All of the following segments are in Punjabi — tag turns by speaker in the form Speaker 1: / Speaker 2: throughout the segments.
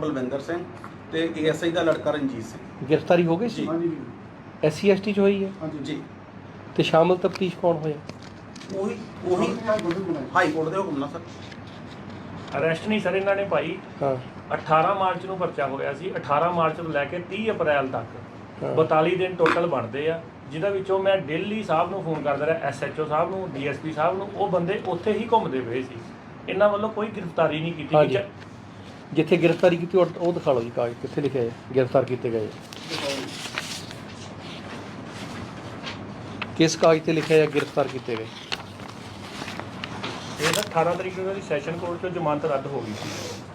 Speaker 1: ਬਲਵਿੰਦਰ ਸਿੰਘ ਤੇ ਏਐਸਆਈ ਦਾ ਲੜਕਾ ਰਣਜੀਤ ਸਿੰਘ।
Speaker 2: ਗ੍ਰਿਫਤਾਰੀ ਹੋ ਗਈ ਸੀ?
Speaker 1: ਜੀ।
Speaker 3: ਹਾਂਜੀ।
Speaker 2: ਐਸਸੀ ਐਸਟੀ ਚ ਹੋਈ ਹੈ?
Speaker 3: ਹਾਂਜੀ।
Speaker 1: ਜੀ।
Speaker 2: ਤੇ ਸ਼ਾਮਲ ਤਫਤੀਸ਼ ਕੌਣ ਹੋਇਆ?
Speaker 1: ਉਹੀ ਉਹੀ ਹਾਈ ਕੋਰਟ ਦੇ ਹੁਕਮ ਨਾਲ ਸਰ।
Speaker 4: ਅਰੈਸਟ ਨਹੀਂ ਸਰ ਇਹਨਾਂ ਨੇ ਭਾਈ।
Speaker 2: ਹਾਂ।
Speaker 4: 18 ਮਾਰਚ ਨੂੰ ਪਰਚਾ ਹੋਇਆ ਸੀ। 18 ਮਾਰਚ ਤੋਂ ਲੈ ਕੇ 30 ਅਪ੍ਰੈਲ ਤੱਕ।
Speaker 2: ਹਾਂ।
Speaker 4: 42 ਦਿਨ ਟੋਟਲ ਬਣਦੇ ਆ। ਜਿਹਦਾ ਵਿੱਚੋਂ ਮੈਂ ਦਿੱਲੀ ਸਾਹਿਬ ਨੂੰ ਫੋਨ ਕਰਦਾ ਰਿਹਾ ਐਸਐਚਓ ਸਾਹਿਬ ਨੂੰ ਡੀਐਸਪੀ ਸਾਹਿਬ ਨੂੰ। ਉਹ ਬੰਦੇ ਉੱਥੇ ਹੀ ਘੁੰਮਦੇ ਪਏ ਸੀ। ਇਹਨਾਂ ਵੱਲੋਂ ਕੋਈ ਗ੍ਰਿਫਤਾਰੀ ਨਹੀਂ ਕੀਤੀ
Speaker 2: ਹਾਂਜੀ।
Speaker 4: ਕਿ
Speaker 2: ਜਿੱਥੇ ਗ੍ਰਿਫਤਾਰੀ ਕੀਤੀ ਉਹ ਉਹ ਦਿਖਾ ਲਓ ਜੀ ਕਾਗਜ਼ ਕਿੱਥੇ ਲਿਖਿਆ ਹੈ ਗ੍ਰਿਫਤਾਰ ਕੀਤੇ ਗਏ। ਕਿਸ ਕਾਗਜ਼ ਤੇ ਲਿਖਿਆ ਹੈ ਗ੍ਰਿਫਤਾਰ ਕੀਤੇ ਗਏ?
Speaker 4: ਇਹ ਤਾਂ 18 ਤਰੀਕ ਨੂੰ ਦੀ ਸੈਸ਼ਨ ਕੋਰਟ ਚੋਂ ਜ਼ਮਾਨਤ ਰੱਦ ਹੋ ਗਈ ਸੀ।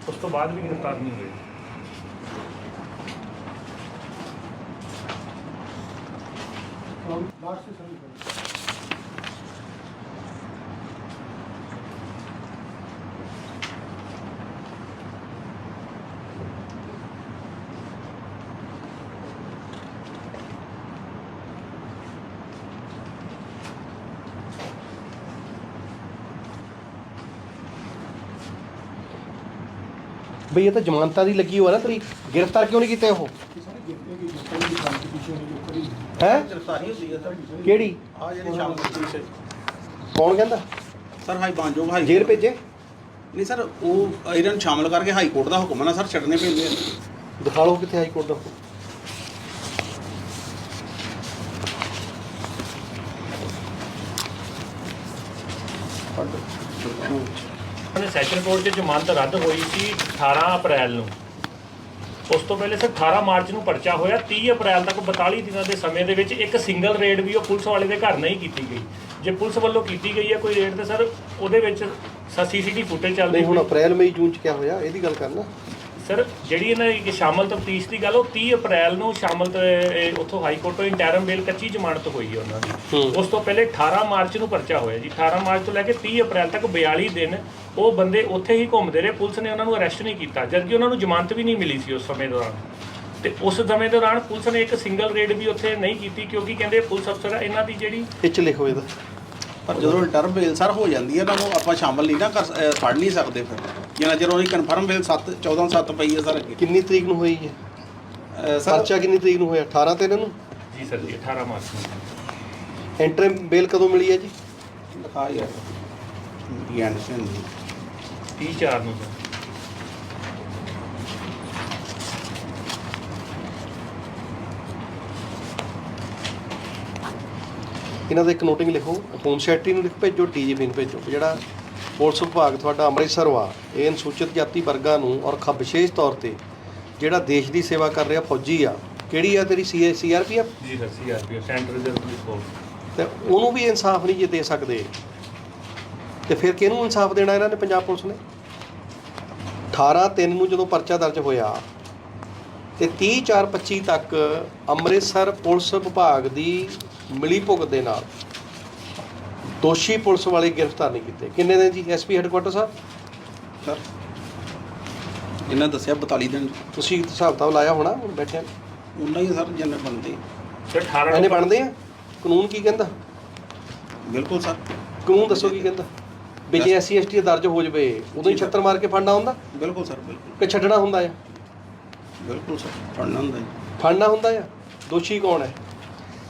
Speaker 4: ਉਸ ਤੋਂ ਬਾਅਦ ਵੀ ਗ੍ਰਿਫਤਾਰ ਨਹੀਂ ਹੋਏ।
Speaker 3: ਲਾਸਟ ਸੇ
Speaker 2: ਬਈ ਇਹ ਤਾਂ ਜ਼ਮਾਨਤਾਂ ਦੀ ਲੱਗੀ ਹੋਆ ਨਾ ਤਰੀਕ ਗ੍ਰਿਫਤਾਰ ਕਿਉਂ ਨਹੀਂ ਕੀਤੇ ਉਹ? ਹੈ?
Speaker 1: ਗ੍ਰਿਫਤਾਰੀ ਹੁੰਦੀ ਹੈ ਸਰ
Speaker 2: ਕਿਹੜੀ?
Speaker 1: ਆ ਜਿਹੜੀ ਸ਼ਾਮ ਦੀ ਪੁਲਿਸ ਹੈ।
Speaker 2: ਕੌਣ ਕਹਿੰਦਾ?
Speaker 1: ਸਰ ਹਾਈ ਬਾਂਜੋਗ ਹਾਈ
Speaker 2: ਜੇਲ੍ਹ ਭੇਜੇ?
Speaker 1: ਨਹੀਂ ਸਰ ਉਹ ਇਹਨਾਂ ਨੂੰ ਸ਼ਾਮਲ ਕਰਕੇ ਹਾਈ ਕੋਰਟ ਦਾ ਹੁਕਮ ਹੈ ਨਾ ਸਰ ਛੱਡਣੇ ਪੈਂਦੇ ਆ।
Speaker 2: ਦਿਖਾ ਲਓ ਕਿੱਥੇ ਹਾਈ ਕੋਰਟ ਦਾ ਹੁਕਮ।
Speaker 4: ਉਹਨੇ ਸੈਸ਼ਨ ਕੋਰਟ 'ਚ ਜ਼ਮਾਨਤ ਰੱਦ ਹੋਈ ਸੀ 18 ਅਪ੍ਰੈਲ ਨੂੰ ਉਸ ਤੋਂ ਪਹਿਲੇ ਸਰ 18 ਮਾਰਚ ਨੂੰ ਪਰਚਾ ਹੋਇਆ 30 ਅਪ੍ਰੈਲ ਤੱਕ 42 ਦਿਨਾਂ ਦੇ ਸਮੇਂ ਦੇ ਵਿੱਚ ਇੱਕ ਸਿੰਗਲ ਰੇਡ ਵੀ ਉਹ ਪੁਲਿਸ ਵਾਲੇ ਦੇ ਘਰ ਨਹੀਂ ਕੀਤੀ ਗਈ। ਜੇ ਪੁਲਿਸ ਵੱਲੋਂ ਕੀਤੀ ਗਈ ਹੈ ਕੋਈ ਰੇਡ ਤੇ ਸਰ ਉਹਦੇ ਵਿੱਚ ਸੀਸੀਟੀਵੀ ਫੁਟੇਜ ਚੱਲਦੀ
Speaker 2: ਹੁਣ। ਅਪ੍ਰੈਲ ਮਈ ਜੂਨ ਚ ਕਿਆ ਹੋਇਆ? ਇਹਦੀ ਗੱਲ ਕਰਨਾ।
Speaker 4: ਸਰ ਜਿਹੜੀ ਇਹਨਾਂ ਦੀ ਸ਼ਾਮਲ ਤਫਤੀਸ਼ ਦੀ ਗੱਲ ਉਹ 30 ਅਪ੍ਰੈਲ ਨੂੰ ਸ਼ਾਮਲ ਤੇ ਇਹ ਉੱਥੋਂ ਹਾਈ ਕੋਰਟ ਤੋਂ ਇੰਟਰਮ ਬੇਲ ਕੱਚੀ ਜ਼ਮਾਨਤ ਹੋਈ ਹੈ ਉਹਨਾਂ ਦੀ। ਉਸ ਤੋਂ ਪਹਿਲੇ 18 ਮਾਰਚ ਨੂੰ ਪਰਚਾ ਹੋਇਆ ਜੀ। 18 ਮਾਰਚ ਤੋਂ ਲੈ ਕੇ 30 ਅਪ੍ਰੈਲ ਤੱਕ 42 ਦਿਨ ਉਹ ਬੰਦੇ ਉੱਥੇ ਹੀ ਘੁੰਮਦੇ ਰਹੇ। ਪੁਲਿਸ ਨੇ ਉਹਨਾਂ ਨੂੰ ਅਰੈਸਟ ਨਹੀਂ ਕੀਤਾ ਜਦਕਿ ਉਹਨਾਂ ਨੂੰ ਜ਼ਮਾਨਤ ਵੀ ਨਹੀਂ ਮਿਲੀ ਸੀ ਉਸ ਸਮੇਂ ਦੌਰਾਨ। ਤੇ ਉਸ ਸਮੇਂ ਦੌਰਾਨ ਪੁਲਿਸ ਨੇ ਇੱਕ ਸਿੰਗਲ ਰੇਡ ਵੀ ਉੱਥੇ ਨਹੀਂ ਕੀਤੀ ਕਿਉਂਕਿ ਕਹਿੰਦੇ ਪੁਲਿਸ ਅਫਸਰ ਇਹਨਾਂ ਦੀ ਜਿਹੜੀ
Speaker 2: ਚ ਲਿਖੋ ਇਹਦਾ
Speaker 1: ਪਰ ਜਦੋਂ ਰਿਟਰਨ ਬੇਲ ਸਰ ਹੋ ਜਾਂਦੀ ਹੈ ਇਹਨਾਂ ਨੂੰ ਆਪਾਂ ਸ਼ਾਮਲ ਨਹੀਂ ਨਾ ਕਰ ਅਹ ਫੜ ਨਹੀਂ ਸਕਦੇ ਫਿਰ। ਜਿੰਨਾ ਚਿਰ ਉਹਦੀ ਕਨਫਰਮ ਬੇਲ 7 14 7 ਪਈ ਹੈ ਸਰ ਅੱਗੇ।
Speaker 2: ਕਿੰਨੀ ਤਰੀਕ ਨੂੰ ਹੋਈ ਹੈ?
Speaker 1: ਅਹ ਸਰ
Speaker 2: ਪਰਚਾ ਕਿੰਨੀ ਤਰੀਕ ਨੂੰ ਹੋਇਆ? 18 ਤੇ ਇਹਨਾਂ ਨੂੰ?
Speaker 4: ਜੀ ਸਰ ਜੀ 18 ਮਾਰਚ ਨੂੰ।
Speaker 2: ਐਂਟਰ ਬੇਲ ਕਦੋਂ ਮਿਲੀ ਹੈ ਜੀ?
Speaker 1: ਲਿਖਾ ਯਾਰ। ਸਿੰਘ
Speaker 4: 30 ਚਾਰ ਨੂੰ ਸਰ
Speaker 2: ਇਹਨਾਂ ਦਾ ਇੱਕ ਨੋਟਿੰਗ ਲਿਖੋ। ਹੋਮ ਸੈਕਟਰੀ ਨੂੰ ਲਿਖ ਭੇਜੋ ਡੀਜੀਪੀ ਨੂੰ ਭੇਜੋ। ਜਿਹੜਾ ਪੁਲਿਸ ਵਿਭਾਗ ਤੁਹਾਡਾ ਅੰਮ੍ਰਿਤਸਰ ਵਾ ਇਹ ਅਨੁਸੂਚਿਤ ਜਾਤੀ ਵਰਗਾਂ ਨੂੰ ਔਰ ਖਾਸ ਵਿਸ਼ੇਸ਼ ਤੌਰ ਤੇ ਜਿਹੜਾ ਦੇਸ਼ ਦੀ ਸੇਵਾ ਕਰ ਰਿਹਾ ਫੌਜੀ ਆ ਕਿਹੜੀ ਆ ਤੇਰੀ ਸੀ ਸੀਆਰਪੀਐਫ
Speaker 4: ਜੀ sir CRPF centre reserve police force
Speaker 2: ਤੇ ਉਹਨੂੰ ਵੀ ਇਨਸਾਫ ਨਹੀਂ ਜੇ ਦੇ ਸਕਦੇ। ਤੇ ਫਿਰ ਕਿਹਨੂੰ ਇਨਸਾਫ ਦੇਣਾ ਇਹਨਾਂ ਨੇ ਪੰਜਾਬ ਪੁਲਿਸ ਨੇ? 18 3 ਨੂੰ ਜਦੋਂ ਪਰਚਾ ਦਰਜ ਹੋਇਆ ਤੇ 30 4 25 ਤੱਕ ਅੰਮ੍ਰਿਤਸਰ ਪੁਲਿਸ ਵਿਭਾਗ ਦੀ ਮਿਲੀ ਭੁਗਤ ਦੇ ਨਾਲ ਦੋਸ਼ੀ ਪੁਲਿਸ ਵਾਲੇ ਗ੍ਰਿਫਤਾਰ ਨਹੀਂ ਕੀਤੇ। ਕਿੰਨੇ ਦਿਨ ਜੀ ਐਸਪੀ ਹੈੱਡਕੁਆਟਰ ਸਾਹਿਬ
Speaker 1: ਸਰ ਇਹਨਾਂ ਦੱਸਿਆ 42 ਦਿਨ।
Speaker 2: ਤੁਸੀਂ ਹਿਸਾਬ ਕਿਤਾਬ ਲਾਇਆ ਹੋਣਾ ਹੁਣ ਬੈਠਿਆਂ
Speaker 1: ਉਹਨਾਂ ਹੀ ਸਰ ਜਿੰਨੇ ਬਣਦੇ।
Speaker 4: ਸਰ 18
Speaker 2: ਇਹਨੇ ਬਣਦੇ ਆ? ਕਾਨੂੰਨ ਕੀ ਕਹਿੰਦਾ?
Speaker 1: ਬਿਲਕੁਲ ਸਰ।
Speaker 2: ਕਾਨੂੰਨ ਦੱਸੋ ਕੀ ਕਹਿੰਦਾ? ਵੀ ਜੇ ਐਸਸੀ ਐਸਟੀ ਦਰਜ ਹੋ ਜਵੇ ਉਦੋਂ ਹੀ ਛੱਤਰ ਮਾਰ ਕੇ ਫੜਨਾ ਹੁੰਦਾ?
Speaker 1: ਬਿਲਕੁਲ ਸਰ ਬਿਲਕੁਲ।
Speaker 2: ਕਿ ਛੱਡਣਾ ਹੁੰਦਾ ਆ?
Speaker 1: ਬਿਲਕੁਲ ਸਰ, ਫੜਨਾ ਹੁੰਦਾ ਜੀ।
Speaker 2: ਫੜਨਾ ਹੁੰਦਾ ਆ? ਦੋਸ਼ੀ ਕੌਣ ਹੈ?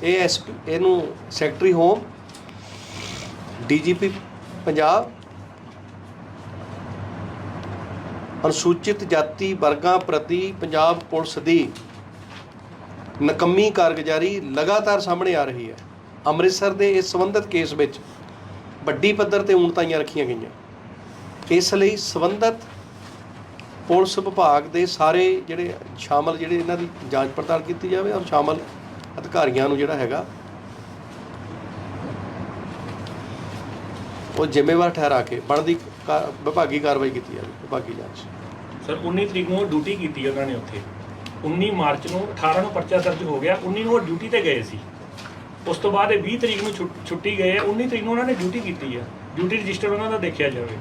Speaker 2: ਇਹ ਐਸ ਇਹਨੂੰ ਸੈਕਟਰੀ ਹੋਮ, ਡੀਜੀਪੀ ਪੰਜਾਬ, ਅਨੁਸੂਚਿਤ ਜਾਤੀ ਵਰਗਾਂ ਪ੍ਰਤੀ ਪੰਜਾਬ ਪੁਲਿਸ ਦੀ ਨਕੰਮੀ ਕਾਰਗੁਜ਼ਾਰੀ ਲਗਾਤਾਰ ਸਾਹਮਣੇ ਆ ਰਹੀ ਹੈ। ਅੰਮ੍ਰਿਤਸਰ ਦੇ ਇਸ ਸੰਬੰਧਿਤ ਕੇਸ ਵਿੱਚ ਵੱਡੀ ਪੱਧਰ ਤੇ ਉਣਤਾਈਆਂ ਰੱਖੀਆਂ ਗਈਆਂ। ਇਸ ਲਈ ਸੰਬੰਧਿਤ ਪੁਲਿਸ ਵਿਭਾਗ ਦੇ ਸਾਰੇ ਜਿਹੜੇ ਸ਼ਾਮਲ ਜਿਹੜੇ ਇਹਨਾਂ ਦੀ ਜਾਂਚ ਪੜਤਾਲ ਕੀਤੀ ਜਾਵੇ ਔਰ ਸ਼ਾਮਲ ਅਧਿਕਾਰੀਆਂ ਨੂੰ ਜਿਹੜਾ ਹੈਗਾ, ਉਹ ਜ਼ਿੰਮੇਵਾਰ ਠਹਿਰਾ ਕੇ ਬਣਦੀ ਕਾ- ਵਿਭਾਗੀ ਕਾਰਵਾਈ ਕੀਤੀ ਜਾਵੇ, ਵਿਭਾਗੀ ਜਾਂਚ।
Speaker 4: ਸਰ 19 ਤਰੀਕ ਨੂੰ ਉਹ ਡਿਊਟੀ ਕੀਤੀ ਉਹਨਾਂ ਨੇ ਉੱਥੇ। 19 ਮਾਰਚ ਨੂੰ 18 ਨੂੰ ਪਰਚਾ ਦਰਜ ਹੋ ਗਿਆ 19 ਨੂੰ ਉਹ ਡਿਊਟੀ ਤੇ ਗਏ ਸੀ। ਉਸ ਤੋਂ ਬਾਅਦ ਇਹ 20 ਤਰੀਕ ਨੂੰ ਛੁੱਟ- ਛੁੱਟੀ ਗਏ 19 ਤਰੀਕ ਨੂੰ ਉਹਨਾਂ ਨੇ ਡਿਊਟੀ ਕੀਤੀ ਆ। ਡਿਊਟੀ ਰਜਿਸਟਰ ਉਹਨਾਂ ਦਾ ਦੇਖਿਆ ਜਾਵੇ।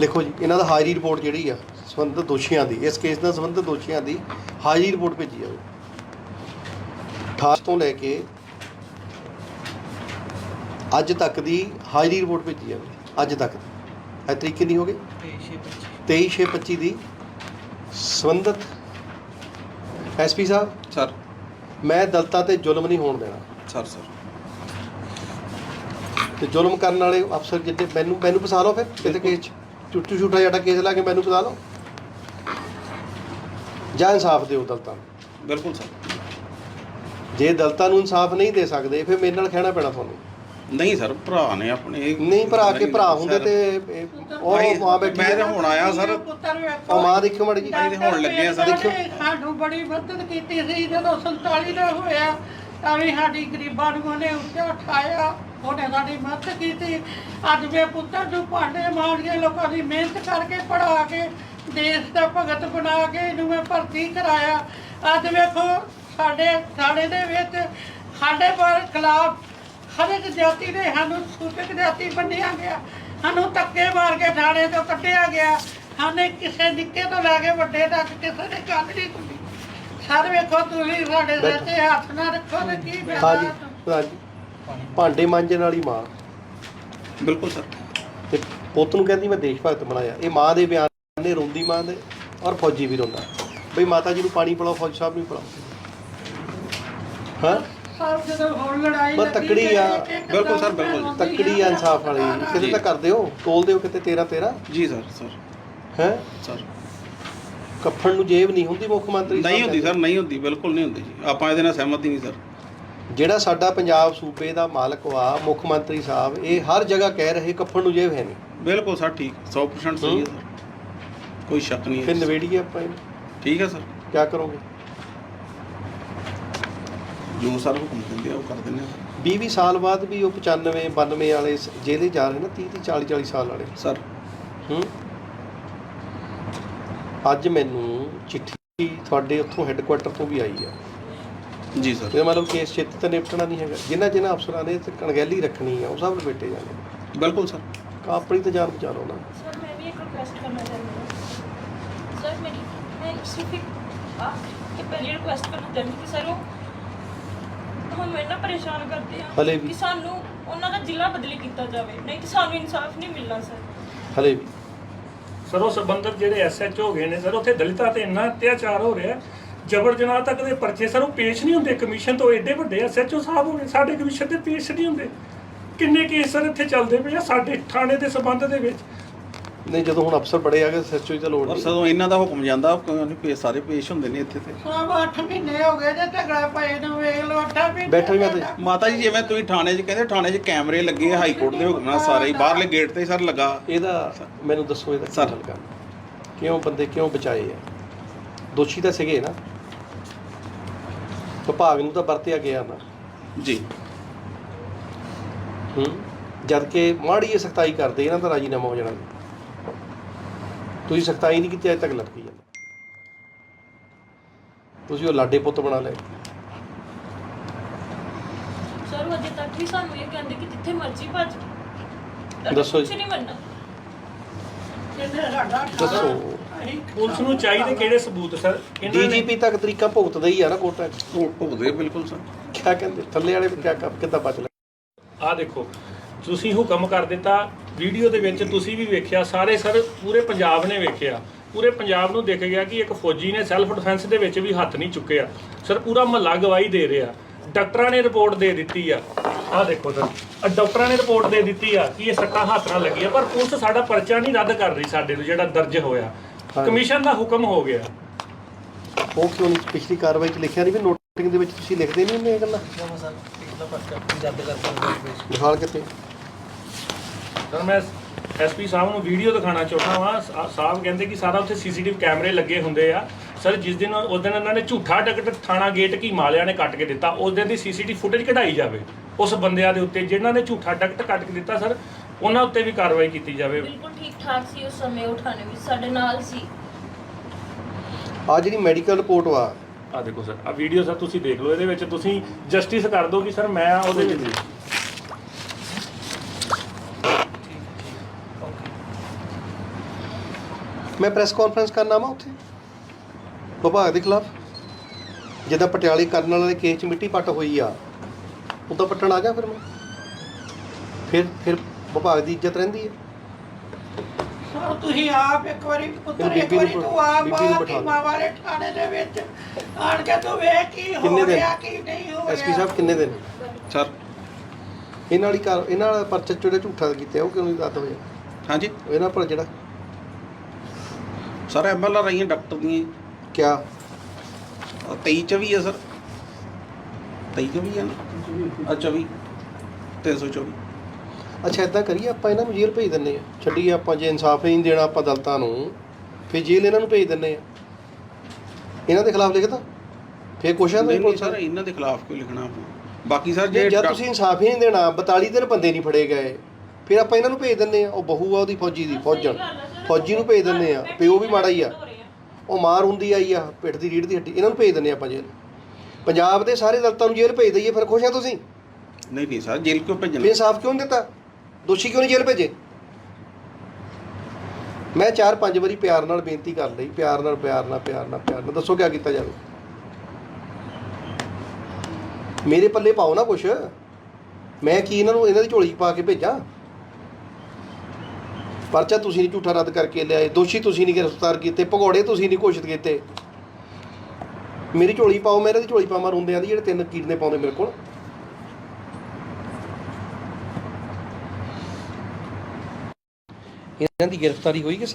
Speaker 2: ਲਿਖੋ ਜੀ ਇਹਨਾਂ ਦਾ ਹਾਜ਼ਰੀ ਰਿਪੋਰਟ ਜਿਹੜੀ ਆ ਸੰਬੰਧਿਤ ਦੋਸ਼ੀਆਂ ਦੀ ਇਸ ਕੇਸ ਨਾਲ ਸੰਬੰਧਿਤ ਦੋਸ਼ੀਆਂ ਦੀ ਹਾਜ਼ਰੀ ਰਿਪੋਰਟ ਭੇਜੀ ਜਾਵੇ 18 ਤੋਂ ਲੈ ਕੇ ਅੱਜ ਤੱਕ ਦੀ ਹਾਜ਼ਰੀ ਰਿਪੋਰਟ ਭੇਜੀ ਜਾਵੇ ਅੱਜ ਤੱਕ ਦੀ। ਇਹ ਤਰੀਕ ਕਿੰਨੀ ਹੋ ਗਈ?
Speaker 5: 6 25
Speaker 2: 23/25 ਦੀ। ਸੰਬੰਧਿਤ ਐਸਪੀ ਸਾਹਿਬ?
Speaker 1: ਸਰ।
Speaker 2: ਮੈਂ ਦਲਤਾਂ ਤੇ ਜ਼ੁਲਮ ਨਹੀਂ ਹੋਣ ਦੇਣਾ।
Speaker 1: Sir sir.
Speaker 2: ਤੇ ਜ਼ੁਲਮ ਕਰਨ ਵਾਲੇ ਅਫਸਰ ਜਿੱਦੇ ਮੈਨੂੰ ਮੈਨੂੰ ਫਸਾ ਲਓ ਫਿਰ ਕਿਤੇ ਕੇਸ 'ਚ। ਚੁੱਟੂ ਛੂਟਾ ਜਿਹਾ ਕੇਸ ਲਾ ਕੇ ਮੈਨੂੰ ਫਸਾ ਲਓ। ਜਾਂ ਇਨਸਾਫ ਦਿਓ ਦਲਤਾਂ ਨੂੰ।
Speaker 1: ਬਿਲਕੁਲ ਸਰ।
Speaker 2: ਜੇ ਦਲਤਾਂ ਨੂੰ ਇਨਸਾਫ ਨਹੀਂ ਦੇ ਸਕਦੇ ਫਿਰ ਮੇਰੇ ਨਾਲ ਖਹਿਣਾ ਪੈਣਾ ਤੁਹਾਨੂੰ।
Speaker 1: ਨਹੀਂ ਸਰ ਭਰਾ ਨੇ ਆਪਣੇ।
Speaker 2: ਨਹੀਂ ਭਰਾ ਕੇ ਭਰਾ ਹੁੰਦੇ ਤੇ ਇਹ- ਉਹ ਮਾਂ ਬੈਠੀ
Speaker 1: ਮੈਂ
Speaker 2: ਹੈ।
Speaker 1: ਤੇ ਹੁਣ ਆਇਆ ਸਰ।
Speaker 2: ਉਹ ਮਾਂ ਦੇਖਿਓ ਮੜ ਜੀ
Speaker 1: ਅਸੀਂ ਤੇ ਹੁਣ ਲੱਗੇ ਆ ਸਰ।
Speaker 5: ਦੇਖਿਓ ਸਾਨੂੰ ਬੜੀ ਮਦਦ ਕੀਤੀ ਸੀ ਜਦੋਂ 47 ਦਾ ਹੋਇਆ ਤਾਂ ਵੀ ਸਾਡੀ ਗਰੀਬਾਂ ਨੂੰ ਉਹਨੇ ਉੱਤੇ ਉਠਾਇਆ। ਉਹਨੇ ਸਾਡੀ ਮਦਦ ਕੀਤੀ। ਅੱਜ ਮੇਰੇ ਪੁੱਤਰ ਨੂੰ ਭਾਂਡੇ ਮਾਰ ਕੇ ਲੋਕਾਂ ਦੀ ਮਿਹਨਤ ਕਰਕੇ ਪੜਾ ਕੇ ਦੇਸ਼ ਦਾ ਭਗਤ ਬਣਾ ਕੇ ਇਹਨੂੰ ਮੈਂ ਭਰਤੀ ਕਰਾਇਆ। ਅੱਜ ਵੇਖੋ ਸਾਡੇ ਸਾਡੇ ਦੇ ਵਿੱਚ ਸਾਡੇ ਪਰ ਖਿਲਾਫ ਹਰ ਇੱਕ ਜਾਤੀ ਦੇ ਸਾਨੂੰ ਸੂਚਕ ਜਾਤੀ ਬੰਨਿਆ ਗਿਆ। ਸਾਨੂੰ ਧੱਕੇ ਮਾਰ ਕੇ ਥਾਣੇ ਤੋਂ ਕੱਢਿਆ ਗਿਆ। ਸਾਨੇ ਕਿਸੇ ਨਿੱਕੇ ਤੋਂ ਲੈ ਕੇ ਵੱਡੇ ਤੱਕ ਕਿਸੇ ਨੇ ਗੱਲ ਨਹੀਂ ਸੁਣੀ ਸਰ ਵੇਖੋ ਤੁਸੀਂ ਸਾਡੇ ਸਿਰ ਤੇ ਹੱਥ ਨਾ ਰੱਖੋ ਤੇ ਕੀ
Speaker 2: ਹਾਂਜੀ
Speaker 5: ਫਾਇਦਾ।
Speaker 2: ਹਾਂਜੀ। ਭਾਂਡੇ ਮਾਂਜਣ ਵਾਲੀ ਮਾਂ।
Speaker 1: ਬਿਲਕੁਲ ਸਰ।
Speaker 2: ਤੇ ਪੁੱਤ ਨੂੰ ਕਹਿੰਦੀ ਮੈਂ ਦੇਸ਼ ਭਗਤ ਬਣਾਇਆ। ਇਹ ਮਾਂ ਦੇ ਬਿਆਨ ਨੇ ਰੋਂਦੀ ਮਾਂ ਦੇ ਔਰ ਫੌਜੀ ਵੀ ਰੋਂਦਾ। ਬਈ ਮਾਤਾ ਜੀ ਨੂੰ ਪਾਣੀ ਪਿਲਾਓ ਫੌਜੀ ਸਾਹਿਬ ਨੂੰ ਪਿਲਾਓ। ਹਾਂ?
Speaker 5: ਸਰ ਜਦੋਂ ਹੁਣ ਲੜਾਈ
Speaker 2: ਬਸ
Speaker 5: ਲੱਗੀ
Speaker 2: ਤੱਕੜੀ
Speaker 5: ਤੇ
Speaker 2: ਆ।
Speaker 1: ਬਿਲਕੁਲ ਸਰ, ਬਿਲਕੁਲ।
Speaker 2: ਤੱਕੜੀ ਆ ਇਨਸਾਫ ਵਾਲੀ। ਕਿਤੇ। ਤਾਂ ਕਰ ਦਿਓ ਤੋਲ ਦਿਓ ਕਿਤੇ 13 13
Speaker 1: ਜੀ ਸਰ ਸਰ।
Speaker 2: ਹੈ?
Speaker 1: ਸਰ।
Speaker 2: ਕੱਫਣ ਨੂੰ ਜੇਬ ਨਹੀਂ ਹੁੰਦੀ ਮੁੱਖ ਮੰਤਰੀ
Speaker 1: ਨਹੀਂ ਹੁੰਦੀ। ਸਰ ਨਹੀਂ ਹੁੰਦੀ ਬਿਲਕੁਲ ਨਹੀਂ ਹੁੰਦੀ। ਜੀ ਆਪਾਂ ਇਹਦੇ ਨਾਲ ਸਹਿਮਤ ਹੀ ਨਹੀਂ ਸਰ।
Speaker 2: ਜਿਹੜਾ ਸਾਡਾ ਪੰਜਾਬ ਸੂਬੇ ਦਾ ਮਾਲਕ ਵਾ ਮੁੱਖ ਮੰਤਰੀ ਸਾਹਿਬ ਇਹ ਹਰ ਜਗ੍ਹਾ ਕਹਿ ਰਹੇ ਕੱਫਣ ਨੂੰ ਜੇਬ ਹੈ ਨਹੀਂ।
Speaker 1: ਬਿਲਕੁਲ ਸਰ ਠੀਕ। 100% ਸਹੀ ਹੈ ਸਰ। ਕੋਈ ਸ਼ੱਕ ਨਹੀਂ
Speaker 2: ਫਿਰ
Speaker 1: ਹੈ
Speaker 2: ਨਵੇੜੀਏ ਆਪਾਂ ਇਹਨੂੰ।
Speaker 1: ਠੀਕ ਹੈ ਸਰ।
Speaker 2: ਕੀ ਕਰੋਗੇ?
Speaker 1: ਜੋ ਸਰ ਹੁਕਮ ਦਿੰਦੇ ਆ ਉਹ ਕਰ ਦਿੰਦੇ ਆ।
Speaker 2: 20 20 ਸਾਲ ਬਾਅਦ ਵੀ ਉਹ 95 92 ਵਾਲੇ ਸ- ਜਾ ਰਹੇ ਨਾ 30 30 40 40 ਸਾਲ ਵਾਲੇ।
Speaker 1: ਸਰ।
Speaker 2: ਹੂੰ। ਅੱਜ ਮੈਨੂੰ ਚਿੱਠੀ ਤੁਹਾਡੇ ਉੱਥੋਂ ਹੈੱਡਕੁਆਟਰ ਤੋਂ ਵੀ ਆਈ ਆ।
Speaker 1: ਜੀ ਸਰ
Speaker 2: ਇਹਦਾ ਮਤਲਬ ਕੇਸ ਛੇਤੀ ਤਾਂ ਨਿਪਟਣਾ ਨਹੀਂ ਹੈਗਾ ਜਿਨ੍ਹਾਂ ਜਿਨ੍ਹਾਂ ਅਫਸਰਾਂ ਨੇ ਤੇ ਕਣਗੈਲੀ ਰੱਖਣੀ ਆ ਉਹ ਸਭ ਲਪੇਟੇ ਜਾਣੇ
Speaker 1: ਬਿਲਕੁਲ ਸਰ
Speaker 2: ਆਪਣੀ ਤਾਂ ਜਾਨ ਬਚਾ ਲਓ ਨਾ
Speaker 6: सर मैं भी एक रिक्वेस्ट करना चाहती हूँ सर मेरी मैं सिर्फ एक आपके पहले रिक्वेस्ट करना चाहती कि सर वो हम ਇੰਨਾ ਪਰੇਸ਼ਾਨ ਕਰਦੇ ਆ
Speaker 2: ਹਲੇ ਵੀ।
Speaker 6: ਕਿ ਸਾਨੂੰ ਉਹਨਾਂ ਦਾ ਜ਼ਿਲ੍ਹਾ ਬਦਲੀ ਕੀਤਾ ਜਾਵੇ ਨਹੀਂ ਤੇ ਸਾਨੂੰ ਇਨਸਾਫ ਨਹੀਂ ਮਿਲਣਾ ਸਰ
Speaker 2: ਹਲੇ ਵੀ
Speaker 4: ਸਰ ਉਹ ਸੰਬੰਧਤ ਜਿਹੜੇ ਐਸਐਚਓ ਗਏ ਨੇ ਸਰ ਉੱਥੇ ਦਲਿਤਾਂ ਤੇ ਇੰਨਾ ਅਤਿਆਚਾਰ ਹੋ ਰਿਹਾ ਜਬਰ ਜਨਾਹ ਤੱਕ ਦੇ ਪਰਚੇ ਸਰ ਉਹ ਪੇਸ਼ ਨਹੀਂ ਹੁੰਦੇ ਕਮਿਸ਼ਨ ਤੋਂ ਐਡੇ ਵੱਡੇ ਐਸਐਚਓ ਸਾਹਿਬ ਹੋਣੇ ਸਾਡੇ ਕਮਿਸ਼ਨ ਤੇ ਪੇਸ਼ ਨਹੀਂ ਹੁੰਦੇ। ਕਿੰਨੇ ਕੇਸ ਸਰ ਇੱਥੇ ਚੱਲਦੇ ਪਏ ਆ ਸਾਡੇ ਥਾਣੇ ਦੇ ਸੰਬੰਧ ਦੇ ਵਿੱਚ?
Speaker 2: ਨਹੀਂ ਜਦੋਂ ਹੁਣ ਅਫਸਰ ਬੜੇ ਆ ਗਏ ਸੱਚੋ ਹੀ ਤਾਂ ਲੋੜ ਨਹੀਂ।
Speaker 1: ਜਦੋਂ ਇਹਨਾਂ ਦਾ ਹੁਕਮ ਜਾਂਦਾ ਕੋਈ ਨਹੀਂ ਪੇਸ਼ ਸਾਰੇ ਪੇਸ਼ ਹੁੰਦੇ ਨੇ ਇੱਥੇ ਤੇ।
Speaker 5: ਸਭ 8 ਮਹੀਨੇ ਹੋ ਗਏ ਜੇ ਝਗੜਾ ਪਏ ਨੂੰ ਵੇਖ ਲਓ 8 ਮਹੀਨੇ
Speaker 2: ਬੈਠੋ ਮੈਂ ਤੇ-
Speaker 1: ਮਾਤਾ ਜੀ ਜਿਵੇਂ ਤੁਸੀਂ ਥਾਣੇ 'ਚ ਕਹਿੰਦੇ ਥਾਣੇ 'ਚ ਕੈਮਰੇ ਲੱਗੇ ਆ, ਹਾਈ ਕੋਰਟ ਦੇ ਹੁਕਮ ਨਾਲ ਸਾਰੇ ਹੀ ਬਾਹਰਲੇ ਗੇਟ ਤੇ ਸਰ ਲੱਗਾ।
Speaker 2: ਇਹਦਾ ਮੈਨੂੰ ਦੱਸੋ ਇਹਦਾ
Speaker 1: ਸਰ।
Speaker 2: ਕੀ ਹੱਲ ਕਿਉਂ ਬੰਦੇ ਕਿਉਂ ਬਚਾਏ ਆ? ਦੋਸ਼ੀ ਤਾਂ ਸੀਗੇ ਨਾ। ਵਿਭਾਗ ਨੂੰ ਤਾਂ ਵਰਤਿਆ ਗਿਆ ਨਾ
Speaker 1: ਜੀ।
Speaker 2: ਹੂੰ। ਜਦ ਕਿ ਮਾੜੀ ਜਿਹੀ ਸਖਤਾਈ ਕਰਦੇ ਇਹਨਾਂ ਦਾ ਰਾਜੀਨਾਮਾ ਹੋ ਜਾਣਾ ਤੁਸੀਂ ਸਖਤਾਈ ਨਹੀਂ ਕੀਤੀ ਅਜੇ ਤੱਕ ਲਟਕੀ ਜਾਂਦਾ। ਤੁਸੀਂ ਉਹ ਲਾਡੇ ਪੁੱਤ ਬਣਾ ਲਏ।
Speaker 6: ਸਰ ਉਹ ਅਜੇ ਤੱਕ ਵੀ ਸਾਨੂੰ ਇਹ ਕਹਿੰਦੇ ਕਿ ਜਿੱਥੇ ਮਰਜ਼ੀ ਭੱਜ।
Speaker 2: ਦੱਸੋ
Speaker 6: ਕੁਛ
Speaker 2: ਜੀ।
Speaker 6: ਨਹੀਂ ਮੰਨਣਾ।
Speaker 5: ਸਾਡਾ
Speaker 2: ਦੱਸੋ।
Speaker 5: ਅਸੀਂ
Speaker 4: ਪੁਲਿਸ ਨੂੰ ਚਾਹੀਦੇ ਕਿਹੜੇ ਸਬੂਤ ਸਰ? ਇਹਨਾਂ ਨੇ
Speaker 2: ਡੀਜੀਪੀ ਤੱਕ ਤਰੀਕਾ ਭੁਗਤਦਾ ਹੀ ਆ ਨਾ ਕੋਰਟਾਂ 'ਚ।
Speaker 1: ਭੁਗਦੇ ਬਿਲਕੁਲ ਸਰ।
Speaker 2: ਕਿਆ ਕਹਿੰਦੇ? ਥੱਲੇ ਵਾਲੇ ਕਿਆ ਕਰ ਕਿੱਦਾਂ ਬਚ ਲੈ?
Speaker 4: ਆ ਦੇਖੋ ਤੁਸੀਂ ਹੁਕਮ ਕਰ ਦਿੱਤਾ ਵੀਡੀਓ ਦੇ ਵਿੱਚ ਤੁਸੀਂ ਵੀ ਵੇਖਿਆ ਸਾਰੇ ਸਰ ਪੂਰੇ ਪੰਜਾਬ ਨੇ ਵੇਖਿਆ। ਪੂਰੇ ਪੰਜਾਬ ਨੂੰ ਦਿਖ ਗਿਆ ਕਿ ਇੱਕ ਫੌਜੀ ਨੇ ਸੈਲਫ ਡਿਫੈਂਸ ਦੇ ਵਿੱਚ ਵੀ ਹੱਥ ਨਹੀਂ ਚੁੱਕਿਆ। ਸਰ ਪੂਰਾ ਮਹੱਲਾ ਗਵਾਹੀ ਦੇ ਰਿਹਾ। ਡਾਕਟਰਾਂ ਨੇ ਰਿਪੋਰਟ ਦੇ ਦਿੱਤੀ ਆ। ਆ ਦੇਖੋ ਸਰ ਡਾਕਟਰਾਂ ਨੇ ਰਿਪੋਰਟ ਦੇ ਦਿੱਤੀ ਆ ਕਿ ਇਹ ਸੱਟਾਂ ਹੱਥ ਨਾਲ ਲੱਗੀਆਂ ਪਰ ਪੁਲਿਸ ਸਾਡਾ ਪਰਚਾ ਨਹੀਂ ਰੱਦ ਕਰ ਰਹੀ ਸਾਡੇ ਤੋਂ ਜਿਹੜਾ ਦਰਜ ਹੋਇਆ।
Speaker 2: ਹਾਂਜੀ।
Speaker 4: ਕਮਿਸ਼ਨ ਦਾ ਹੁਕਮ ਹੋ ਗਿਆ।
Speaker 2: ਉਹ ਕਿਉਂ ਨਹੀਂ? ਪਿਛਲੀ ਕਾਰਵਾਈ 'ਚ ਲਿਖਿਆ ਨਹੀਂ ਵੀ ਨੋਟਿੰਗ ਦੇ ਵਿੱਚ ਤੁਸੀਂ ਲਿਖਦੇ ਨਹੀਂ ਹੁੰਦੇ ਇਹ ਗੱਲਾਂ? ਦਿਖਾਲ ਕਿਤੇ
Speaker 4: ਸਰ ਮੈਂ ਐਸਪੀ ਸਾਹਿਬ ਨੂੰ ਵੀਡੀਓ ਦਿਖਾਣਾ ਚਾਹੁੰਦਾ ਵਾਂ। ਸਾ- ਸਾਹਿਬ ਕਹਿੰਦੇ ਕਿ ਸਾਰਾ ਉੱਥੇ ਸੀਸੀਟੀਵੀ ਕੈਮਰੇ ਲੱਗੇ ਹੁੰਦੇ ਆ। ਸਰ ਜਿਸ ਦਿਨ ਉਸ ਦਿਨ ਇਹਨਾਂ ਨੇ ਝੂਠਾ ਟਿਕਟ ਥਾਣਾ ਗੇਟ ਕੀ ਮਾਲਿਆ ਨੇ ਕੱਟ ਕੇ ਦਿੱਤਾ ਉਸ ਦਿਨ ਦੀ ਸੀਸੀਟੀਵੀ ਫੁਟੇਜ ਕਢਾਈ ਜਾਵੇ। ਉਸ ਬੰਦਿਆਂ ਦੇ ਉੱਤੇ ਜਿਨ੍ਹਾਂ ਨੇ ਝੂਠਾ ਟਿਕਟ ਕੱਟ ਕੇ ਦਿੱਤਾ ਸਰ ਉਹਨਾਂ ਉੱਤੇ ਵੀ ਕਾਰਵਾਈ ਕੀਤੀ ਜਾਵੇ।
Speaker 6: ਬਿਲਕੁਲ ਠੀਕ ਠਾਕ ਸੀ ਉਸ ਸਮੇਂ ਉਠਾਣੇ ਵਿੱਚ ਸਾਡੇ ਨਾਲ ਸੀ।
Speaker 2: ਆ ਜਿਹੜੀ ਮੈਡੀਕਲ ਰਿਪੋਰਟ ਵਾ।
Speaker 4: ਆ ਦੇਖੋ ਸਰ ਆ ਵੀਡੀਓ ਸਰ ਤੁਸੀਂ ਦੇਖ ਲਓ ਇਹਦੇ ਵਿੱਚ ਤੁਸੀਂ ਜਸਟਿਸ ਕਰ ਦਿਓ ਕਿ ਸਰ ਮੈਂ ਉਹਦੇ ਵਿੱਚ।
Speaker 2: ਮੈਂ ਪ੍ਰੈਸ ਕਾਨਫਰੰਸ ਕਰਨਾ ਵਾ ਉੱਥੇ? ਵਿਭਾਗ ਦੇ ਖਿਲਾਫ? ਜਿੱਦਾਂ ਪਟਿਆਲੇ ਕਰਨ ਵਾਲੇ ਕੇਸ 'ਚ ਮਿੱਟੀ ਪੱਟ ਹੋਈ ਆ ਉਦਾਂ ਪੱਟਣ ਆ ਗਿਆ ਫਿਰ ਮੈਂ? ਫਿਰ ਫਿਰ ਵਿਭਾਗ ਦੀ ਇੱਜ਼ਤ ਰਹਿੰਦੀ ਹੈ।
Speaker 5: ਸਰ ਤੁਸੀਂ ਆਪ ਇੱਕ ਵਾਰੀ ਪੁੱਤਰ
Speaker 2: ਬੀਬੀ
Speaker 5: ਇੱਕ
Speaker 2: ਨੂੰ
Speaker 5: ਵਾਰੀ ਤੂੰ ਆਪ
Speaker 2: ਬੀਬੀ ਨੂੰ ਬਿਠਾ
Speaker 5: ਕਿ
Speaker 2: ਲਓ।
Speaker 5: ਮਾਂ ਵਾਲੇ ਥਾਣੇ ਦੇ ਵਿੱਚ। ਆਣ ਕੇ ਤੂੰ ਵੇਖ ਕੀ
Speaker 2: ਕਿੰਨੇ
Speaker 5: ਹੋ
Speaker 2: ਦਿਨ?
Speaker 5: ਰਿਹਾ ਕੀ ਨਹੀਂ ਹੋ ਰਿਹਾ।
Speaker 2: ਐਸਪੀ ਸਾਹਿਬ ਕਿੰਨੇ ਦਿਨ?
Speaker 1: ਸਰ।
Speaker 2: ਇਹਨਾਂ ਵਾਲੀ ਕਾਰ ਇਹਨਾਂ ਵਾਲਾ ਪਰਚਾ ਜਿਹੜਾ ਝੂਠਾ ਕੀਤਾ ਉਹ ਕਿਉਂ ਨਹੀਂ ਰੱਦ ਹੋਇਆ?
Speaker 1: ਹਾਂਜੀ।
Speaker 2: ਇਹਨਾਂ ਪਰ ਜਿਹੜਾ?
Speaker 1: ਸਰ ਐਮਐਲਆਰ ਆਈਆਂ ਡਾਕਟਰ ਦੀਆਂ।
Speaker 2: ਕਿਆ?
Speaker 1: 23 ਚ ਵੀ ਹੈ ਸਰ। 23 ਚ ਵੀ ਹੈ ਨਾ ਆ 24 324
Speaker 2: ਅੱਛਾ ਇਦਾਂ ਕਰੀਏ ਆਪਾਂ ਇਹਨਾਂ ਨੂੰ ਜੇਲ੍ਹ ਭੇਜ ਦਿੰਨੇ ਆ ਛੱਡੀਏ ਆਪਾਂ ਜੇ ਇਨਸਾਫ ਹੀ ਨਹੀਂ ਦੇਣਾ ਆਪਾਂ ਦਲਤਾਂ ਨੂੰ ਫਿਰ ਜੇਲ੍ਹ ਇਹਨਾਂ ਨੂੰ ਭੇਜ ਦਿੰਨੇ ਆ ਇਹਨਾਂ ਦੇ ਖਿਲਾਫ ਲਿਖਦਾ ਫਿਰ ਕੁਛ
Speaker 1: ਨਹੀਂ
Speaker 2: ਨਹੀਂ
Speaker 1: ਸਰ ਇਹਨਾਂ ਦੇ ਖਿਲਾਫ ਕਿਉਂ ਲਿਖਣਾ ਬਾਕੀ ਸਰ
Speaker 2: ਜੇ ਜਦ ਤੁਸੀਂ ਇਨਸਾਫ ਹੀ ਨਹੀਂ ਦੇਣਾ 42 ਦਿਨ ਬੰਦੇ ਨਹੀਂ ਫੜੇ ਗਏ ਫਿਰ ਆਪਾਂ ਇਹਨਾਂ ਨੂੰ ਭੇਜ ਦਿੰਨੇ ਆ ਉਹ ਬਹੂ ਆ ਉਹਦੀ ਫੌਜੀ ਦੀ ਫੌਜਣ। ਫੌਜੀ ਨੂੰ ਭੇਜ ਦਿੰਨੇ ਆ ਪਿਓ ਵੀ ਮਾੜਾ ਹੀ ਆ। ਉਹ ਮਾਰ ਹੁੰਦੀ ਆਈ ਆ ਪਿੱਠ ਦੀ ਰੀੜ ਦੀ ਹੱਡੀ ਇਹਨਾਂ ਨੂੰ ਭੇਜ ਦਿੰਨੇ ਆਪਾਂ ਜੇਲ੍ਹ। ਪੰਜਾਬ ਦੇ ਸਾਰੇ ਦਲਤਾਂ ਨੂੰ ਜੇਲ੍ਹ ਭੇਜ ਦਈਏ ਫਿਰ ਖੁਸ਼ ਆ ਤੁਸੀਂ?
Speaker 1: ਨਹੀਂ ਨਹੀਂ ਸਰ ਜੇਲ੍ਹ ਕਿਉਂ ਭੇਜਣਾ?
Speaker 2: ਇਨਸਾਫ ਕਿਉਂ ਦਿੱਤਾ? ਦੋਸ਼ੀ ਕਿਉਂ ਨਹੀਂ ਜੇਲ੍ਹ ਭੇਜੇ? ਮੈਂ ਚਾਰ ਪੰਜ ਵਾਰੀ ਪਿਆਰ ਨਾਲ ਬੇਨਤੀ ਕਰ ਲਈ, ਪਿਆਰ ਨਾਲ ਪਿਆਰ ਨਾਲ ਪਿਆਰ ਨਾਲ ਪਿਆਰ ਨਾਲ। ਦੱਸੋ ਕਿਆ ਕੀਤਾ ਜਾਵੇ? ਮੇਰੇ ਪੱਲੇ ਪਾਓ ਨਾ ਕੁਛ। ਮੈਂ ਕੀ ਇਹਨਾਂ ਨੂੰ, ਇਹਨਾਂ ਦੀ ਝੋਲੀ 'ਚ ਪਾ ਕੇ ਭੇਜਾਂ? ਪਰਚਾ ਤੁਸੀਂ ਨਹੀਂ, ਝੂਠਾ ਰੱਦ ਕਰਕੇ ਲਿਆਏ। ਦੋਸ਼ੀ ਤੁਸੀਂ ਨਹੀਂ ਗ੍ਰਿਫਤਾਰ ਕੀਤੇ, ਭਗੌੜੇ ਤੁਸੀਂ ਨਹੀਂ ਘੋਸ਼ਿਤ ਕੀਤੇ। ਮੇਰੀ ਝੋਲੀ ਪਾਓ ਮੇਰੇ ਦੀ ਝੋਲੀ ਪਾਵਾਂ, ਰੋਂਦਿਆਂ ਦੀ ਜਿਹੜੇ ਤਿੰਨ ਕੀਰਨੇ ਪਾਉਂਦੇ ਮੇਰੇ ਕੋਲ। ਦੀ ਗ੍ਰਿਫਤਾਰੀ ਹੋਈ ਕਿ